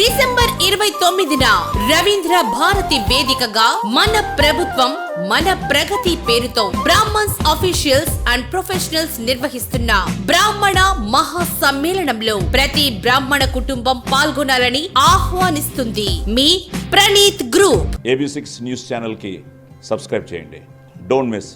December ఇరవై తొమ్మిదిన రవీంద్ర భారతి వేదికగా మన ప్రభుత్వం మన ప్రగతి పేరుతో బ్రాహ్మణ్స్ అఫీషియల్స్ అండ్ ప్రొఫెషనల్స్ నిర్వహిస్తున్న బ్రాహ్మణ మహా సమ్మేళనంలో ప్రతి బ్రాహ్మణ కుటుంబం పాల్గొనాలని ఆహ్వానిస్తుంది మీ Praneeth group. AB six news ఛానల్కి సబ్స్క్రైబ్ చేయండి. Don't miss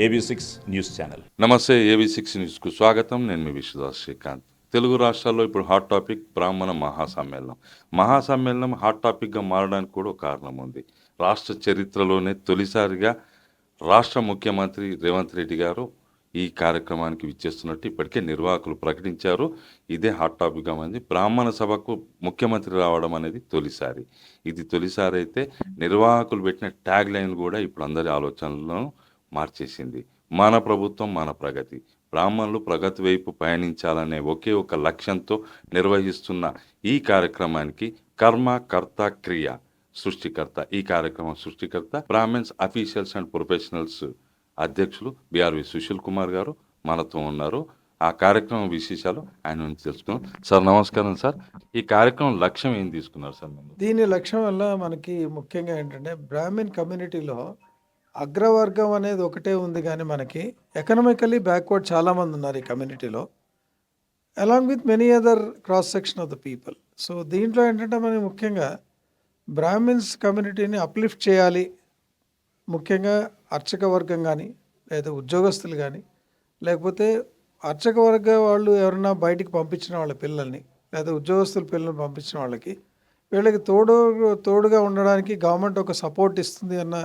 AB six news channel. నమస్తే ఏవి సిక్స్ న్యూస్కు స్వాగతం. నేను మీ విశ్వదాస్ శ్రీకాంత్. తెలుగు రాష్ట్రాల్లో ఇప్పుడు హాట్ టాపిక్ బ్రాహ్మణ మహాసమ్మేళనం. మహాసమ్మేళనం హాట్ టాపిక్గా మారడానికి కూడా ఒక కారణం ఉంది. రాష్ట్ర చరిత్రలోనే తొలిసారిగా రాష్ట్ర ముఖ్యమంత్రి రేవంత్ రెడ్డి గారు ఈ కార్యక్రమానికి విచ్చేస్తున్నట్టు ఇప్పటికే నిర్వాహకులు ప్రకటించారు. ఇదే హాట్ టాపిక్గా మంది బ్రాహ్మణ సభకు ముఖ్యమంత్రి రావడం అనేది తొలిసారి. ఇది తొలిసారి అయితే నిర్వాహకులు పెట్టిన ట్యాగ్ లైన్ కూడా ఇప్పుడు అందరి ఆలోచనలను మార్చేసింది. మన ప్రభుత్వం మన ప్రగతి. బ్రాహ్మణులు ప్రగతి వైపు పయనించాలనే ఒకే ఒక లక్ష్యంతో నిర్వహిస్తున్న ఈ కార్యక్రమానికి కర్మ కర్త క్రియ సృష్టికర్త. ఈ కార్యక్రమం సృష్టికర్త బ్రాహ్మణ్స్ అఫీషియల్స్ అండ్ ప్రొఫెషనల్స్ అధ్యక్షులు బిఆర్వి సుశీల్ కుమార్ గారు మనతో ఉన్నారు. ఆ కార్యక్రమం విశేషాలు ఆయన నుంచి తెలుసుకున్నాం సార్ నమస్కారం సార్. ఈ కార్యక్రమం లక్ష్యం ఏం తీసుకున్నారు సార్ దీని లక్ష్యం వల్ల మనకి ముఖ్యంగా ఏంటంటే బ్రాహ్మిన్ కమ్యూనిటీలో అగ్రవర్గం అనేది ఒకటే ఉంది కానీ మనకి ఎకనామికలీ బ్యాక్వర్డ్ చాలామంది ఉన్నారు ఈ కమ్యూనిటీలో along with many other cross section of the people so దీంట్లో ఏంటంటే మనం ముఖ్యంగా బ్రాహ్మిన్స్ కమ్యూనిటీని అప్లిఫ్ట్ చేయాలి. ముఖ్యంగా అర్చక వర్గం కానీ లేదా ఉద్యోగస్తులు కానీ లేకపోతే అర్చక వర్గ వాళ్ళు ఎవరైనా బయటికి పంపించిన వాళ్ళ పిల్లల్ని లేదా ఉద్యోగస్తుల పిల్లల్ని పంపించిన వాళ్ళకి వీళ్ళకి తోడు తోడుగా ఉండడానికి గవర్నమెంట్ ఒక సపోర్ట్ ఇస్తుంది అన్న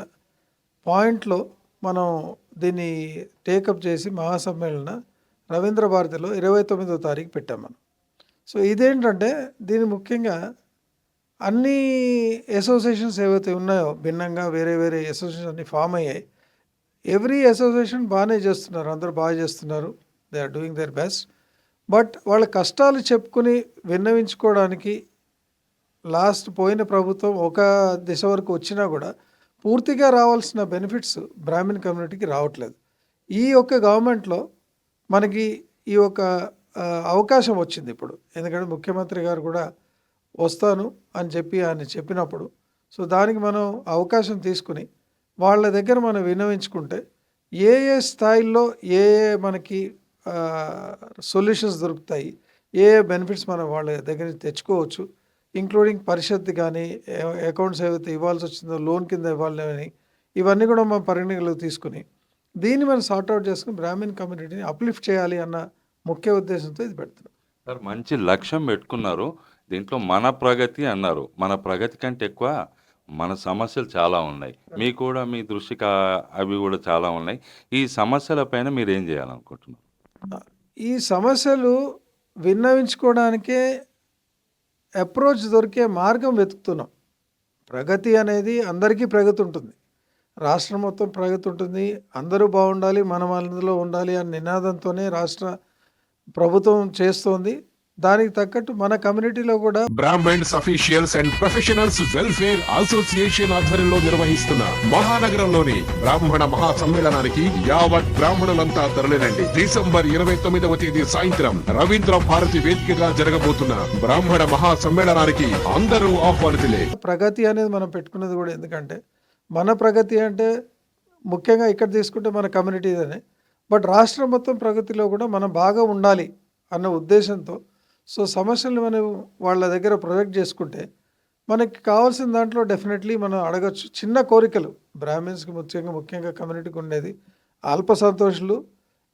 పాయింట్లో మనం దీన్ని టేకప్ చేసి మహాసమ్మేళన రవీంద్ర భారతిలో ఇరవై తొమ్మిదో తారీఖు పెట్టాం మనం. సో ఇదేంటంటే దీని ముఖ్యంగా అన్ని అసోసియేషన్స్ ఏవైతే ఉన్నాయో భిన్నంగా వేరే వేరే అసోసియేషన్ అన్ని ఫామ్ అయ్యాయి. ఎవ్రీ అసోసియేషన్ బాగానే చేస్తున్నారు. అందరూ బాగా చేస్తున్నారు. They are doing their best but వాళ్ళ కష్టాలు చెప్పుకుని విన్నవించుకోవడానికి లాస్ట్ పోయిన ప్రభుత్వం ఒక దిశ వరకు వచ్చినా కూడా పూర్తిగా రావాల్సిన బెనిఫిట్స్ బ్రాహ్మణ్ కమ్యూనిటీకి రావట్లేదు. ఈ యొక్క గవర్నమెంట్లో మనకి ఈ యొక్క అవకాశం వచ్చింది ఇప్పుడు. ఎందుకంటే ముఖ్యమంత్రి గారు కూడా వస్తాను అని చెప్పి ఆయన చెప్పినప్పుడు సో దానికి మనం అవకాశం తీసుకుని వాళ్ళ దగ్గర మనం విన్నవించుకుంటే ఏ ఏ స్థాయిల్లో ఏ ఏ మనకి సొల్యూషన్స్ దొరుకుతాయి ఏ ఏ బెనిఫిట్స్ మనం వాళ్ళ దగ్గర నుంచి తెచ్చుకోవచ్చు ఇంక్లూడింగ్ పరిషత్ కానీ అకౌంట్స్ ఏవైతే ఇవ్వాల్సి వచ్చిందో లోన్ కింద ఇవ్వాలని ఇవన్నీ కూడా మనం పరిగణలోకి తీసుకుని దీన్ని మనం సార్ట్అవుట్ చేసుకుని బ్రాహ్మణ్ కమ్యూనిటీని అప్లిఫ్ట్ చేయాలి అన్న ముఖ్య ఉద్దేశంతో ఇది పెడుతున్నాం. సార్ మంచి లక్ష్యం పెట్టుకున్నారు. దీంట్లో మన ప్రగతి అన్నారు. మన ప్రగతి కంటే ఎక్కువ మన సమస్యలు చాలా ఉన్నాయి. మీ కూడా మీ దృష్టికి అవి కూడా చాలా ఉన్నాయి. ఈ సమస్యల పైన మీరు ఏం చేయాలనుకుంటున్నారు? ఈ సమస్యలు విన్నవించుకోవడానికే అప్రోచ్ దొరికే మార్గం వెతుకుతున్నాం. ప్రగతి అనేది అందరికీ ప్రగతి ఉంటుంది రాష్ట్రం మొత్తం ప్రగతి ఉంటుంది అందరూ బాగుండాలి మనం అందులో ఉండాలి అనే నినాదంతోనే రాష్ట్ర ప్రభుత్వం చేస్తోంది. దానికి తగ్గట్టు మన కమ్యూనిటీలో కూడా Brahmins officials and professionals welfare association ఆధ్వర్యంలో నిర్వహిస్తున్న మహానగరంలోని బ్రాహ్మణ మహా సమ్మేళనానికి యావత్ బ్రాహ్మణులంతా తరలిరండి. డిసెంబర్ ఇరవై తొమ్మిదవ తేదీ సాయంత్రం రవీంద్ర భారతి వేదికగా జరగబోతున్న బ్రాహ్మణ మహా సమ్మేళనానికి అందరూ ఆహ్వానితులే. ప్రగతి అనేది మనం పెట్టుకున్నది కూడా ఎందుకంటే మన ప్రగతి అంటే ముఖ్యంగా ఇక్కడ తీసుకుంటే మన కమ్యూనిటీదనే బట్ రాష్ట్రం మొత్తం ప్రగతిలో కూడా మనం బాగా ఉండాలి అన్న ఉద్దేశంతో సో సమస్యలు మనం వాళ్ళ దగ్గర ప్రొజెక్ట్ చేసుకుంటే మనకి కావాల్సిన దాంట్లో డెఫినెట్లీ మనం అడగచ్చు. చిన్న కోరికలు. బ్రాహ్మిన్స్కి ముఖ్యంగా ముఖ్యంగా కమ్యూనిటీకి ఉండేది అల్ప సంతోషులు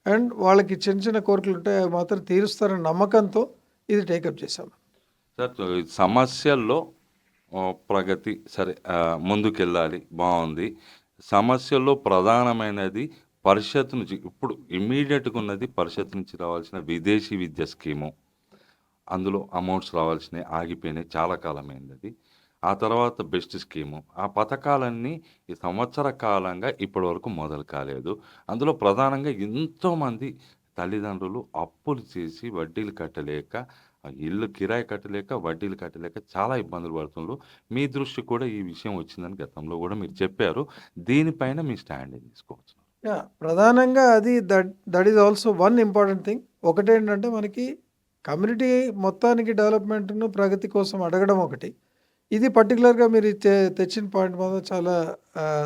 అండ్ వాళ్ళకి చిన్న చిన్న కోరికలు ఉంటాయి అవి మాత్రం తీరుస్తారన్న నమ్మకంతో ఇది టేకప్ చేశాం. సార్ సమస్యల్లో ప్రగతి సరే ముందుకెళ్ళాలి. బాగుంది. సమస్యల్లో ప్రధానమైనది పరిషత్ నుంచి ఇప్పుడు ఇమ్మీడియట్గా ఉన్నది పరిషత్ నుంచి రావాల్సిన విదేశీ విద్య స్కీము. అందులో అమౌంట్స్ రావాల్సినవి ఆగిపోయినాయి. చాలా కాలమైంది అది ఆ తర్వాత బెస్ట్ స్కీము. ఆ పథకాలన్నీ ఈ సంవత్సర కాలంగా ఇప్పటి వరకు మొదలు కాలేదు. అందులో ప్రధానంగా ఎంతోమంది తల్లిదండ్రులు అప్పులు చేసి వడ్డీలు కట్టలేక ఆ ఇల్లు కిరాయి కట్టలేక వడ్డీలు కట్టలేక చాలా ఇబ్బందులు పడుతున్నారు. మీ దృష్టి కూడా ఈ విషయం వచ్చిందని గతంలో కూడా మీరు చెప్పారు. దీనిపైన మీ స్టాండ్ తీసుకోవచ్చు? యా ప్రధానంగా అది that that is also one important thing. ఒకటేంటంటే మనకి కమ్యూనిటీ మొత్తానికి డెవలప్మెంట్ను ప్రగతి కోసం అడగడం ఒకటి. ఇది పర్టికులర్గా మీరు తె- తెచ్చిన పాయింట్ మాత్రం చాలా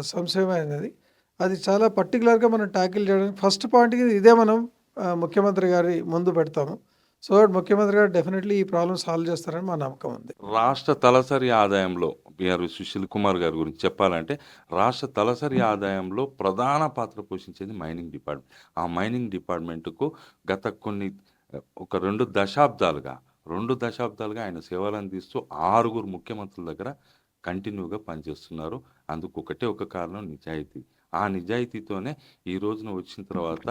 సంశయమైనది. అది చాలా పర్టికులర్గా మనం ట్యాకిల్ చేయడానికి ఫస్ట్ పాయింట్కి ఇదే మనం ముఖ్యమంత్రి గారి ముందు పెడతాము. సో ముఖ్యమంత్రి గారు డెఫినెట్లీ ఈ ప్రాబ్లమ్ సాల్వ్ చేస్తారని మా నమ్మకం ఉంది. రాష్ట్ర తలసరి ఆదాయంలో బిఆర్ సుశీల్ కుమార్ గారి గురించి చెప్పాలంటే రాష్ట్ర తలసరి ఆదాయంలో ప్రధాన పాత్ర పోషించేది మైనింగ్ డిపార్ట్మెంట్. ఆ మైనింగ్ డిపార్ట్మెంట్కు గత కొన్ని ఒక రెండు దశాబ్దాలుగా రెండు దశాబ్దాలుగా ఆయన సేవలు అందిస్తూ ఆరుగురు ముఖ్యమంత్రుల దగ్గర కంటిన్యూగా పనిచేస్తున్నారు. అందుకు ఒకటే ఒక కారణం నిజాయితీ. ఆ నిజాయితీతోనే ఈ రోజున వచ్చిన తర్వాత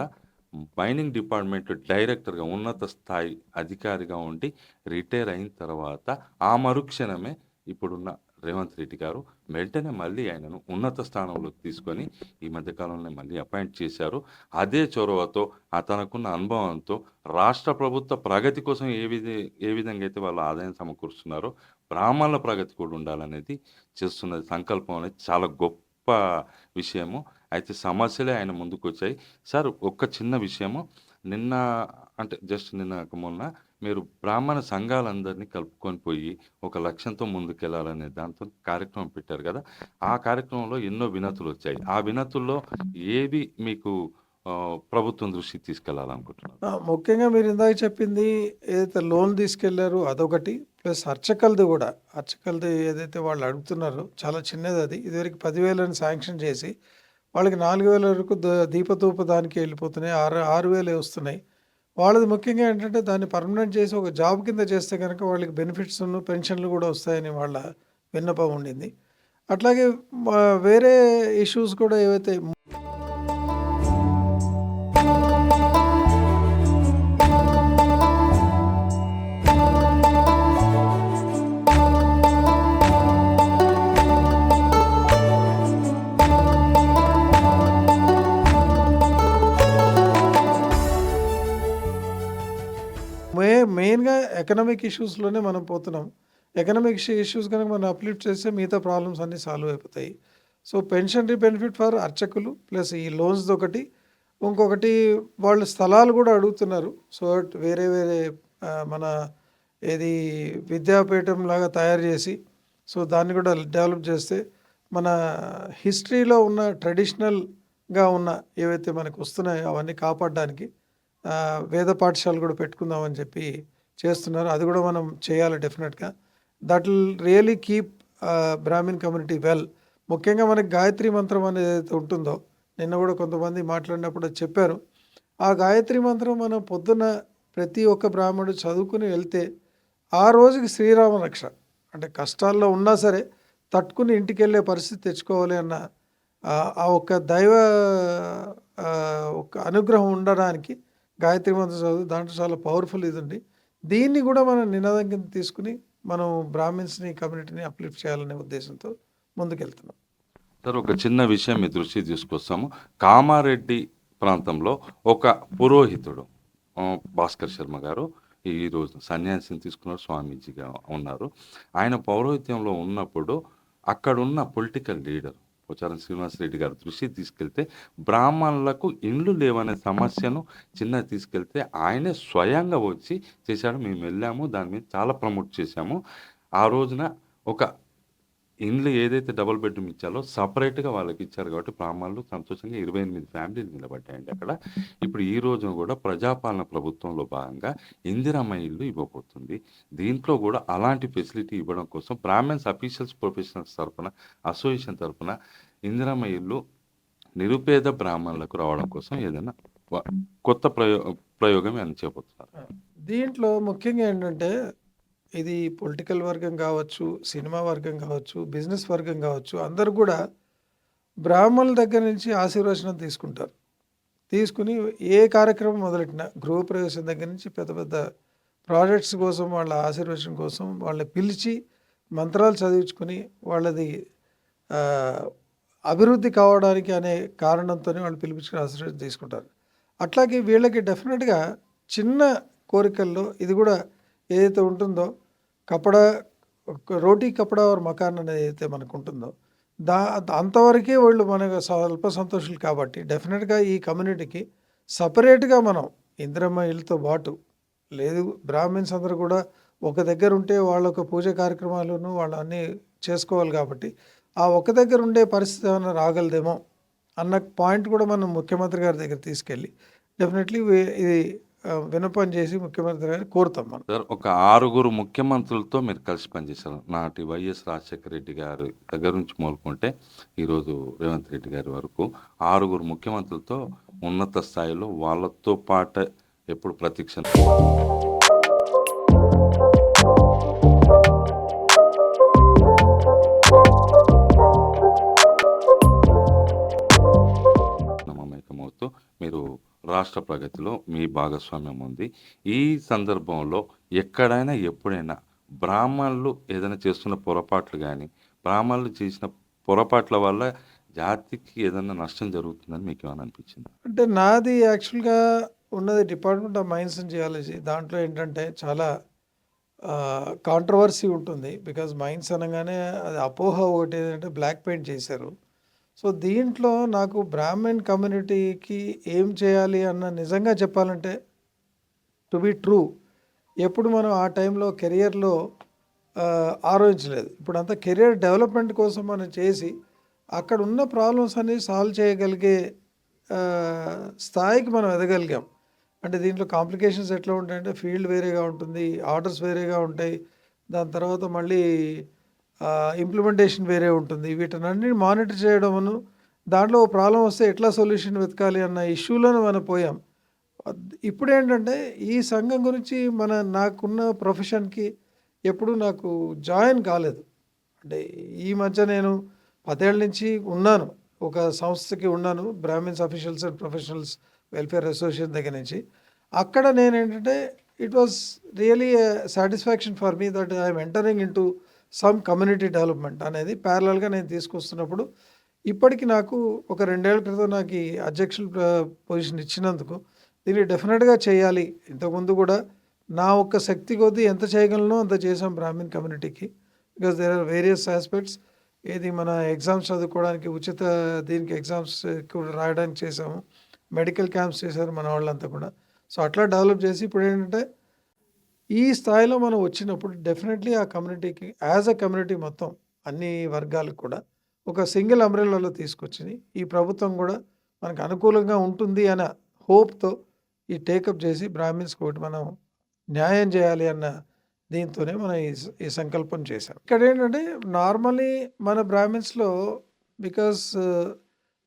మైనింగ్ డిపార్ట్మెంట్ డైరెక్టర్గా ఉన్నత స్థాయి అధికారిగా ఉండి రిటైర్ అయిన తర్వాత ఆ మరుక్షణమే ఇప్పుడున్న రేవంత్ రెడ్డి గారు వెంటనే మళ్ళీ ఆయనను ఉన్నత స్థానంలోకి తీసుకొని ఈ మధ్యకాలంలో మళ్ళీ అపాయింట్ చేశారు. అదే చొరవతో ఆ తనకున్న అనుభవంతో రాష్ట్ర ప్రభుత్వ ప్రగతి కోసం ఏ విధ ఏ విధంగా అయితే వాళ్ళు ఆదాయం సమకూరుస్తున్నారో బ్రాహ్మణుల ప్రగతి కూడా ఉండాలనేది చేస్తున్నది సంకల్పం అనేది చాలా గొప్ప విషయము. అయితే సమస్యలే ఆయన ముందుకు వచ్చాయి సార్ ఒక్క చిన్న విషయము. నిన్న అంటే జస్ట్ నిన్న మొన్న మీరు బ్రాహ్మణ సంఘాలందరినీ కలుపుకొని పోయి ఒక లక్ష్యంతో ముందుకెళ్ళాలనే దాంతో కార్యక్రమం పెట్టారు కదా. ఆ కార్యక్రమంలో ఎన్నో వినతులు వచ్చాయి. ఆ వినతుల్లో ఏవి మీకు ప్రభుత్వం దృష్టికి తీసుకెళ్ళాలనుకుంటున్నారు? ముఖ్యంగా మీరు ఇందాక చెప్పింది ఏదైతే లోన్ తీసుకెళ్ళారో అదొకటి ప్లస్ అర్చకలది కూడా. అర్చకలది ఏదైతే వాళ్ళు అడుగుతున్నారో చాలా చిన్నది అది. ఇదివరకు పదివేలని శాంక్షన్ చేసి వాళ్ళకి నాలుగు వేల వరకు ద- దీపతూప దానికి వెళ్ళిపోతున్నాయి. ఆరు ఆరు వేలే వస్తున్నాయి. వాళ్ళది ముఖ్యంగా ఏంటంటే దాన్ని పర్మనెంట్ చేసి ఒక జాబ్ కింద చేస్తే కనుక వాళ్ళకి బెనిఫిట్స్ పెన్షన్లు కూడా వస్తాయని వాళ్ళ విన్నపం ఉండింది. అట్లాగే మా వేరే ఇష్యూస్ కూడా ఏవైతే ఎకనామిక్ ఇష్యూస్లోనే మనం పోతున్నాం. ఎకనామిక్ ఇష్యూస్ కనుక మనం అప్లిఫ్ట్ చేస్తే మిగతా ప్రాబ్లమ్స్ అన్నీ సాల్వ్ అయిపోతాయి. సో పెన్షన్ బెనిఫిట్ ఫర్ అర్చకులు ప్లస్ ఈ లోన్స్ది ఒకటి. ఇంకొకటి వాళ్ళు స్థలాలు కూడా అడుగుతున్నారు. సో వేరే వేరే మన ఏది విద్యాపీఠం లాగా తయారు చేసి సో దాన్ని కూడా డెవలప్ చేస్తే మన హిస్టరీలో ఉన్న ట్రెడిషనల్గా ఉన్న ఏవైతే మనకు వస్తున్నాయో అవన్నీ కాపాడడానికి వేద పాఠశాలలు కూడా పెట్టుకుందామని చెప్పి చేస్తున్నారు. అది కూడా మనం చేయాలి డెఫినెట్గా. That will really keep Brahmin community well ముఖ్యంగా మనకి గాయత్రి మంత్రం అనేది ఏదైతే ఉంటుందో నిన్న కూడా కొంతమంది మాట్లాడినప్పుడు చెప్పారు. ఆ గాయత్రి మంత్రం మనం పొద్దున్న ప్రతి ఒక్క బ్రాహ్మణుడు చదువుకుని వెళ్తే ఆ రోజుకి శ్రీరామ రక్ష. అంటే కష్టాల్లో ఉన్నా సరే తట్టుకుని ఇంటికి వెళ్ళే పరిస్థితి తెచ్చుకోవాలి అన్న ఆ- ఒక్క దైవ ఒక అనుగ్రహం ఉండడానికి గాయత్రి మంత్రం చదువు దాంట్లో చాలా పవర్ఫుల్ ఇది ఉంది. దీన్ని కూడా మనం నినాదం కింద తీసుకుని మనం బ్రాహ్మిన్స్ని కమ్యూనిటీని అప్లిఫ్ట్ చేయాలనే ఉద్దేశంతో ముందుకెళ్తున్నాం. సార్ ఒక చిన్న విషయం మీ దృష్టి తీసుకొస్తాము. కామారెడ్డి ప్రాంతంలో ఒక పురోహితుడు భాస్కర్ శర్మ గారు ఈరోజు సన్యాసిని తీసుకున్నారు స్వామీజీగా ఉన్నారు. ఆయన పౌరోహిత్యంలో ఉన్నప్పుడు అక్కడున్న పొలిటికల్ లీడర్ పోచారం శ్రీనివాసరెడ్డి గారు దృష్టికి తీసుకెళ్తే బ్రాహ్మణులకు ఇండ్లు లేవనే సమస్యను చిన్న తీసుకెళ్తే ఆయనే స్వయంగా వచ్చి చేశాడు. మేము వెళ్ళాము దాని మీద చాలా ప్రమోట్ చేశాము. ఆ రోజున ఒక ఇండ్లు ఏదైతే డబుల్ బెడ్రూమ్ ఇచ్చారో సపరేట్గా వాళ్ళకి ఇచ్చారు కాబట్టి బ్రాహ్మణులు సంతోషంగా ఇరవై ఎనిమిది ఫ్యామిలీలు నిలబడ్డాయండి అక్కడ. ఇప్పుడు ఈ రోజున కూడా ప్రజాపాలన ప్రభుత్వంలో భాగంగా ఇందిరమ్మ ఇల్లు ఇవ్వబోతుంది. దీంట్లో కూడా అలాంటి ఫెసిలిటీ ఇవ్వడం కోసం బ్రాహ్మణ్స్ అఫీషియల్స్ ప్రొఫెషనల్స్ తరపున అసోసియేషన్ తరపున ఇందిరమ్మ ఇల్లు నిరుపేద బ్రాహ్మణులకు రావడం కోసం ఏదైనా వ- కొత్త ప్రయో ప్రయోగం అని చెప్పబోతున్నారు దీంట్లో ముఖ్యంగా ఏంటంటే ఇది పొలిటికల్ వర్గం కావచ్చు సినిమా వర్గం కావచ్చు బిజినెస్ వర్గం కావచ్చు అందరు కూడా బ్రాహ్మణుల దగ్గర నుంచి ఆశీర్వచనం తీసుకుంటారు. తీసుకుని ఏ కార్యక్రమం మొదలెట్టినా గృహప్రవేశం దగ్గర నుంచి పెద్ద పెద్ద ప్రాజెక్ట్స్ కోసం వాళ్ళ ఆశీర్వచనం కోసం వాళ్ళని పిలిచి మంత్రాలు చదివించుకుని వాళ్ళది అభివృద్ధి కావడానికి అనే కారణంతోనే వాళ్ళు పిలిపించుకుని ఆశీర్వచనం తీసుకుంటారు. అట్లాగే వీళ్ళకి డెఫినెట్గా చిన్న కోరికల్లో ఇది కూడా ఏదైతే ఉంటుందో కపడా రోటీ కపడా ఆర్ మకాన్ అనేది ఏదైతే మనకు ఉంటుందో దా అంతవరకే వాళ్ళు మనకు స్వల్ప సంతోషులు కాబట్టి డెఫినెట్గా ఈ కమ్యూనిటీకి సపరేట్గా మనం ఇందిరమ్మ ఇల్లుతో పాటు లేదు బ్రాహ్మిన్స్ అందరూ కూడా ఒక దగ్గర ఉంటే వాళ్ళ ఒక పూజ కార్యక్రమాలను వాళ్ళు అన్నీ చేసుకోవాలి కాబట్టి ఆ ఒక దగ్గర ఉండే పరిస్థితి ఏమైనా రాగలదేమో అన్న పాయింట్ కూడా మనం ముఖ్యమంత్రి గారి దగ్గర తీసుకెళ్ళి డెఫినెట్లీ ఇది వినపం చేసి ముఖ్యమంత్రి గారిని కోరుతాం మనం. సార్ ఒక ఆరుగురు ముఖ్యమంత్రులతో మీరు కలిసి పనిచేశారు. నాటి వైఎస్ రాజశేఖర రెడ్డి గారి దగ్గర నుంచి మొదలుకుంటే ఈరోజు రేవంత్ రెడ్డి గారి వరకు ఆరుగురు ముఖ్యమంత్రులతో ఉన్నత స్థాయిలో వాళ్ళతో పాటు ఎప్పుడు ప్రతీక్ష రాష్ట్ర ప్రగతిలో మీ భాగస్వామ్యం ఉంది. ఈ సందర్భంలో ఎక్కడైనా ఎప్పుడైనా బ్రాహ్మణులు ఏదైనా చేస్తున్న పొరపాట్లు కానీ బ్రాహ్మణులు చేసిన పొరపాట్ల వల్ల జాతికి ఏదైనా నష్టం జరుగుతుందని మీకు ఏమైనా అనిపించింది? అంటే నాది యాక్చువల్గా ఉన్నది department of mines and geology. దాంట్లో ఏంటంటే చాలా కాంట్రవర్సీ ఉంటుంది. బికాజ్ మైన్స్ అనగానే అది అపోహ ఒకటి ఏంటంటే బ్లాక్ పెయింట్ చేశారు. సో దీంట్లో నాకు బ్రాహ్మణ్ కమ్యూనిటీకి ఏం చేయాలి అన్న నిజంగా చెప్పాలంటే టు బి ట్రూ ఎప్పుడు మనం ఆ టైంలో కెరియర్లో ఆలోచించలేదు. ఇప్పుడు అంతా కెరియర్ డెవలప్మెంట్ కోసం మనం చేసి అక్కడ ఉన్న ప్రాబ్లమ్స్ అన్ని సాల్వ్ చేయగలిగే స్థాయికి మనం ఎదగలిగాం. అంటే దీంట్లో కాంప్లికేషన్స్ ఎట్లా ఉంటాయంటే ఫీల్డ్ వేరేగా ఉంటుంది ఆర్డర్స్ వేరేగా ఉంటాయి. దాని తర్వాత మళ్ళీ ఇంప్లిమెంటేషన్ వేరే ఉంటుంది. వీటినన్నిటి మానిటర్ చేయడమును దాంట్లో ఓ ప్రాబ్లం వస్తే ఎట్లా సొల్యూషన్ వెతకాలి అన్న ఇష్యూలోనే మనం పోయాం. ఇప్పుడు ఏంటంటే ఈ సంఘం గురించి మన నాకున్న ప్రొఫెషన్కి ఎప్పుడు నాకు జాయిన్ కాలేదు. అంటే ఈ మధ్య నేను పదేళ్ళ నుంచి ఉన్నాను. ఒక సంస్థకి ఉన్నాను Brahmins officials and professionals welfare association దగ్గర నుంచి. అక్కడ నేను ఏంటంటే it was really satisfaction for me that I'm entering into some community development అనేది ప్యారలల్గా నేను తీసుకొస్తున్నప్పుడు ఇప్పటికి నాకు ఒక రెండేళ్ళ క్రితం నాకు ఈ అధ్యక్షుల పొజిషన్ ఇచ్చినందుకు దీన్ని డెఫినెట్గా చేయాలి. ఇంతకుముందు కూడా నా ఒక్క శక్తి కొద్దీ ఎంత చేయగలనో అంత చేసాం బ్రాహ్మిన్ కమ్యూనిటీకి because there are various aspects ఏది మన ఎగ్జామ్స్ చదువుకోవడానికి ఉచిత దీనికి ఎగ్జామ్స్ కూడా రాయడానికి చేసాము మెడికల్ క్యాంప్స్ చేశారు మన వాళ్ళంతా కూడా. సో అట్లా డెవలప్ చేసి ఇప్పుడు ఏంటంటే ఈ స్థాయిలో మనం వచ్చినప్పుడు డెఫినెట్లీ ఆ కమ్యూనిటీకి యాజ్ అ కమ్యూనిటీ మొత్తం అన్ని వర్గాలకు కూడా ఒక సింగిల్ అంబ్రెల్లాలో తీసుకొచ్చింది. ఈ ప్రభుత్వం కూడా మనకు అనుకూలంగా ఉంటుంది అన్న హోప్తో ఈ టేకప్ చేసి బ్రాహ్మిన్స్కి ఒకటి మనం న్యాయం చేయాలి అన్న దీంతోనే మనం ఈ ఈ సంకల్పం చేశాం. ఇక్కడ ఏంటంటే నార్మలీ మన బ్రాహ్మిన్స్లో because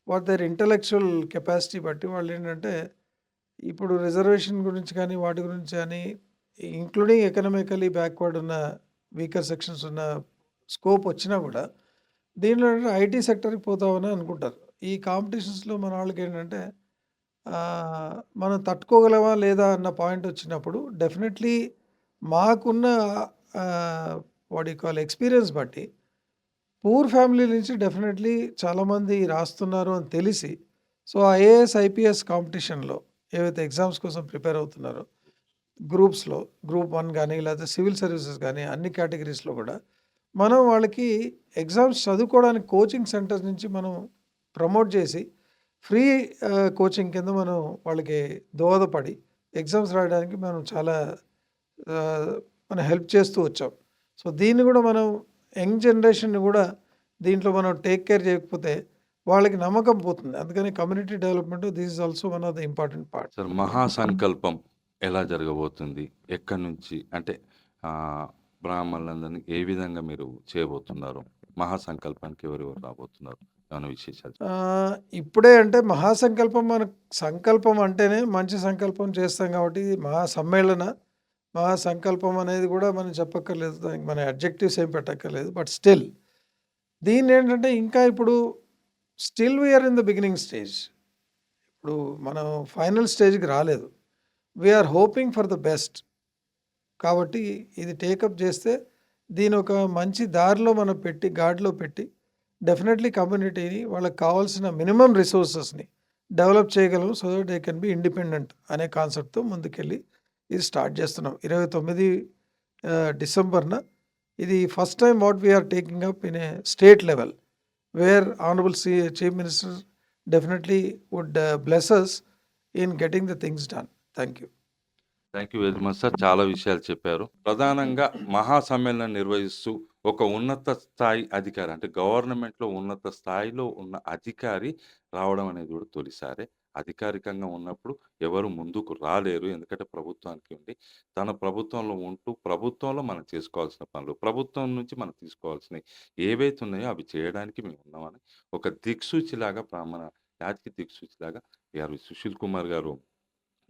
what their intellectual capacity బట్టి వాళ్ళు ఏంటంటే ఇప్పుడు రిజర్వేషన్ గురించి కానీ వాటి గురించి కానీ ఇంక్లూడింగ్ ఎకనామికలీ బ్యాక్వర్డ్ ఉన్న వీకర్ సెక్షన్స్ ఉన్న స్కోప్ వచ్చినా కూడా దీనిలో ఐటీ సెక్టర్కి పోతామని అనుకుంటారు. ఈ కాంపిటీషన్స్లో మన వాళ్ళకి ఏంటంటే మనం తట్టుకోగలమా లేదా అన్న పాయింట్ వచ్చినప్పుడు డెఫినెట్లీ మాకున్న వాడి కాల్ ఎక్స్పీరియన్స్ బట్టి పూర్ ఫ్యామిలీ నుంచి డెఫినెట్లీ చాలామంది రాస్తున్నారు అని తెలిసి సో ఐఏఎస్ ఐపీఎస్ కాంపిటీషన్లో ఏవైతే ఎగ్జామ్స్ కోసం ప్రిపేర్ అవుతున్నారో గ్రూప్స్లో గ్రూప్ వన్ కానీ లేకపోతే సివిల్ సర్వీసెస్ కానీ అన్ని కేటగిరీస్లో కూడా మనం వాళ్ళకి ఎగ్జామ్స్ చదువుకోవడానికి కోచింగ్ సెంటర్స్ నుంచి మనం ప్రమోట్ చేసి ఫ్రీ కోచింగ్ కింద మనం వాళ్ళకి దోహదపడి ఎగ్జామ్స్ రాయడానికి మనం చాలా మనం హెల్ప్ చేస్తూ వచ్చాం. సో దీన్ని కూడా మనం యంగ్ జనరేషన్ని కూడా దీంట్లో మనం టేక్ కేర్ చేయకపోతే వాళ్ళకి నమ్మకం పోతుంది. అందుకని community development this is also one of the important part. Sir మహాసంకల్పం. ఎలా జరగబోతుంది? ఎక్కడి నుంచి? అంటే ఆ, బ్రాహ్మణులందరినీ ఏ విధంగా మీరు చేయబోతున్నారు? మహాసంకల్పానికి ఎవరెవరు రాబోతున్నారు? ఏమైనా విశేషాలు? ఇప్పుడే అంటే మహాసంకల్పం మన సంకల్పం అంటేనే మంచి సంకల్పం చేస్తాం కాబట్టి మహా సమ్మేళన మహాసంకల్పం అనేది కూడా మనం చెప్పక్కర్లేదు దానికి మన అబ్జెక్టివ్స్ ఏం పెట్టక్కర్లేదు. బట్ స్టిల్ దీన్ని ఏంటంటే ఇంకా ఇప్పుడు still we're in the beginning stage. ఇప్పుడు మనం ఫైనల్ స్టేజ్కి రాలేదు. We're hoping for the best కాబట్టి ఇది టేకప్ చేస్తే దీని ఒక మంచి దారిలో మనం పెట్టి గాడిలో పెట్టి డెఫినెట్లీ కమ్యూనిటీని వాళ్ళకి కావాల్సిన మినిమం రిసోర్సెస్ని డెవలప్ చేయగలము so that they can be independent అనే కాన్సెప్ట్తో ముందుకెళ్ళి ఇది స్టార్ట్ చేస్తున్నాం. ఇరవై తొమ్మిది డిసెంబర్న ఇది first time what we are taking up in a state level where honourable C chief minister definitely would blesses in getting the things done thank you thank you very much sir చాలా విషయాలు చెప్పారు. ప్రధానంగా మహాసమ్మేళనం నిర్వహిస్తూ ఒక ఉన్నత స్థాయి అధికారి అంటే గవర్నమెంట్లో ఉన్నత స్థాయిలో ఉన్న అధికారి రావడం అనేది కూడా తొలిసారే. అధికారికంగా ఉన్నప్పుడు ఎవరు ముందుకు రాలేరు ఎందుకంటే ప్రభుత్వానికి ఉండి తన ప్రభుత్వంలో ఉంటూ ప్రభుత్వంలో మనం చేసుకోవాల్సిన పనులు ప్రభుత్వం నుంచి మనం తీసుకోవాల్సినవి ఏవైతే ఉన్నాయో అవి చేయడానికి మేము ఉన్నామని ఒక దిక్సూచిలాగా బ్రాహ్మణ జాతికి దిక్సూచిలాగా గారు సుశీల్ కుమార్ గారు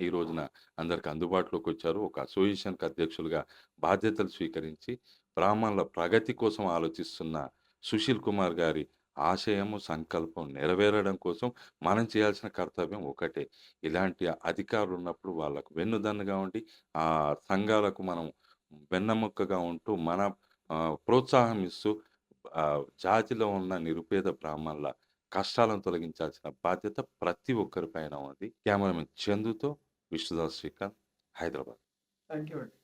ఈ రోజున అందరికి అందుబాటులోకి వచ్చారు. ఒక అసోసియేషన్కి అధ్యక్షులుగా బాధ్యతలు స్వీకరించి బ్రాహ్మణుల ప్రగతి కోసం ఆలోచిస్తున్న సుశీల్ కుమార్ గారి ఆశయము సంకల్పం నెరవేరడం కోసం మనం చేయాల్సిన కర్తవ్యం ఒకటే. ఇలాంటి అధికారులు ఉన్నప్పుడు వాళ్ళకు వెన్నుదన్నుగా ఉండి ఆ సంఘాలకు మనం వెన్నముక్కగా ఉంటూ మన ప్రోత్సాహం ఇస్తూ జాతిలో ఉన్న నిరుపేద బ్రాహ్మణుల కష్టాలను తొలగించాల్సిన బాధ్యత ప్రతి ఒక్కరి పైన ఉంది. కెమెరామెన్ చందుతో విష్ణుదాస్ శ్రీకాంత్ హైదరాబాద్. థ్యాంక్ యూ అండి.